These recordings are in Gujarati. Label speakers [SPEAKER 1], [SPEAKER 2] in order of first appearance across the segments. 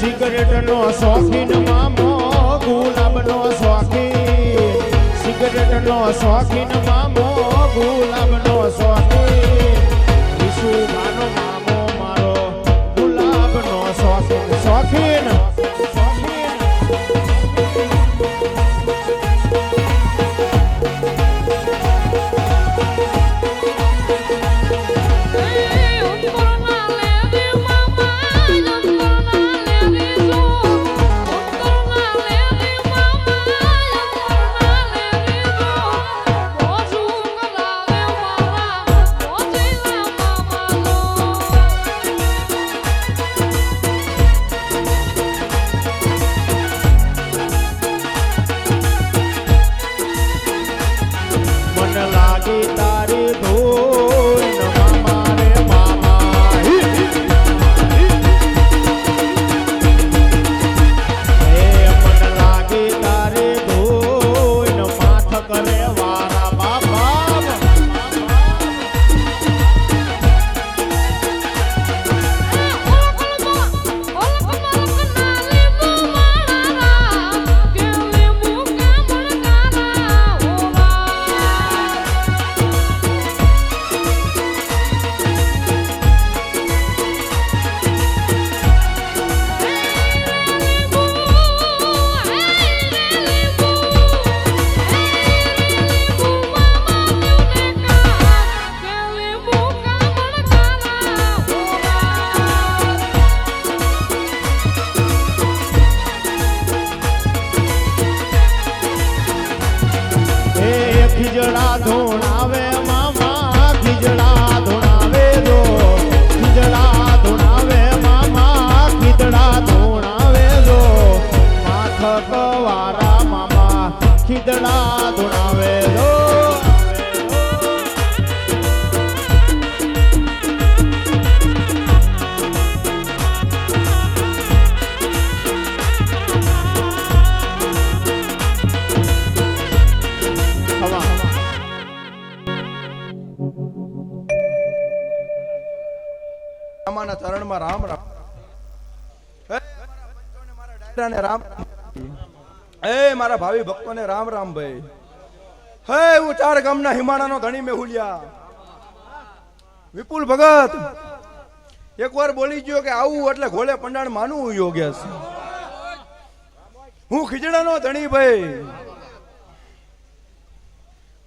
[SPEAKER 1] સિગરેટનો શોખીન મામો ગુલાબનો શોખીન. સિગરેટનો શોખીન મામો ગુલાબનો શોખીન. વિશુ મામો
[SPEAKER 2] રામાના ચરણમાં રામ રામ. ડાયરાને રામ એ મારા ભાવિ ભક્તોને રામ રામ ભાઈ. હે હું ચાર ગામના હિમાળાનો ધણી મેહુલિયા. વિપુલ ભગત, એકવાર બોલી ગયો કે આવું એટલે ઘોડે પંડાણ માનવું યોગ્ય છે. હું ખીજડાનો ધણી ભાઈ.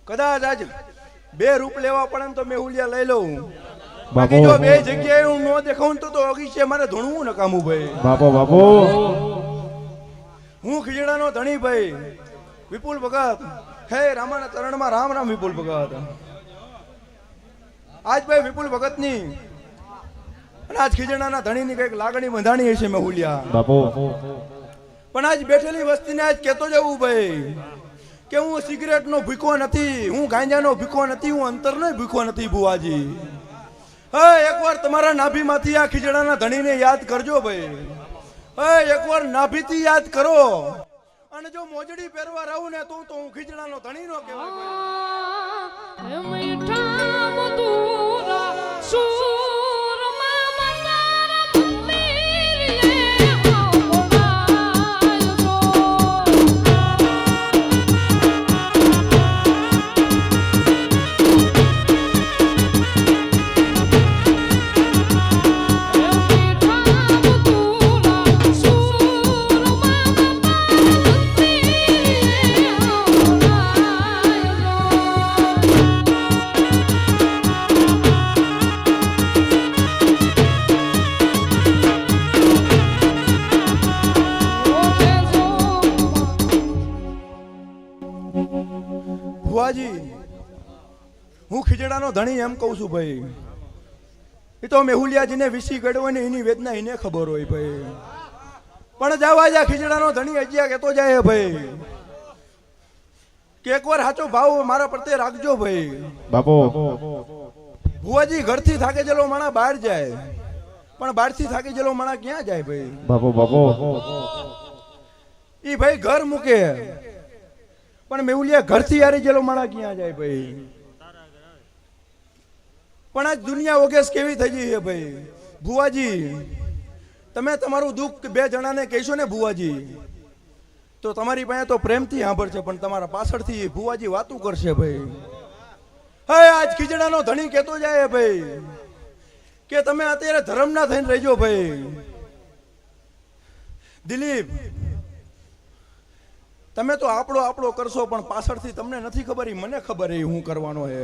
[SPEAKER 2] કદાચ આજ બે રૂપ લેવા પડે ને તો મેહુલિયા લઈ લઉં. બાકી જો બે જગ્યાએ હું ન દેખાઉં તો તો અગીશે મારે ધણવું નકામું ભાઈ
[SPEAKER 1] બાપો બાપો.
[SPEAKER 2] હું ખીજડાનો ધણી ભાઈ વિપુલ ભગત. હે રામાના ચરણમાં રામ રામ વિપુલ ભગત. આજ ભાઈ વિપુલ ભગતની અને આજ ખીજડાના ધણીની કંઈક લાગણી બંધાણી હશે મેહુલિયા
[SPEAKER 1] બાપો.
[SPEAKER 2] પણ આજ બેઠેલી વસ્તીને આજ કહેતો જવું ભાઈ કે હું સિગરેટનો ભૂખો નથી હું ગાંજાનો ભૂખો નથી હું અંતરનો ભૂખો નથી બુવાજી હા, એકવાર તમારા નાભીમાંથી આ ખીજડાના ધણીને યાદ કરજો ભાઈ. હા, એકવાર નાભીથી યાદ કરો. અને જો મોજડી પહેરવા રહું ને તો તો હું ખીજડાનો ધણી નો કહેવાય ખીજડાનો ધણી એમ કહું છું ભાઈ. એ તો મેહુલિયાજીને વિસી હોય ને એની વેદના એને ખબર હોય ભાઈ. પણ જવા જા ખીજડાનો ધણી અજ્યા કહેતો જાય ભાઈ. કે એકવાર સાચો ભાવ મારા પ્રત્યે રાખજો ભાઈ.
[SPEAKER 1] બાપો.
[SPEAKER 2] ભુવાજી ઘરથી થાકે જેલો માણા બહાર જાય. પણ બહારથી થાકી જેલો માણા ક્યાં જાય ભાઈ?
[SPEAKER 1] બાપો બાપો.
[SPEAKER 2] ઈ ભાઈ ઘર મૂકે. પણ મેહુલિયા ઘરથી હારી જેલો માણા ક્યાં જાય ભાઈ? પણ આજ દુનિયા ઓગેસ કેવી થઈ ગઈ છે ભાઈ? ભુવાજી, તમે તમારું દુઃખ બે જણાને કહેશો ને ભુવાજી? તો તમારી પાસે તો પ્રેમથી સાંભળશે, પણ તમારા પાછળથી ભુવાજી વાતું કરશે ભાઈ. હે, આજ ખીજડાનો ધણી કહેતો જાય ભાઈ, કે તમે અત્યારે ધર્મના થઈને રહેજો ભાઈ. દિલીપ, તમે તો આપણો આપણો કરશો, પણ પાછળથી તમને નથી ખબર એ મને ખબર એ હું કરવાનો હે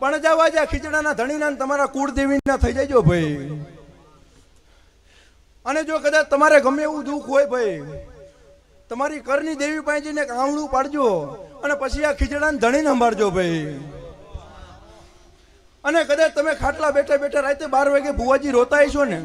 [SPEAKER 2] પણ જવા જા ખીચડાના ધણીના તમારા કુળદેવીના થઈ જજો ભાઈ. અને જો કદાચ તમારે ગમે એવું દુઃખ હોય ભાઈ, તમારી કરની દેવી પાસે જઈને પાડજો અને પછી આ ખીચડાને ધણીને સંભાળજો ભાઈ. અને કદાચ તમે ખાટલા બેઠા બેઠા રાતે બાર વાગે ભુવાજી રોતા હશો ને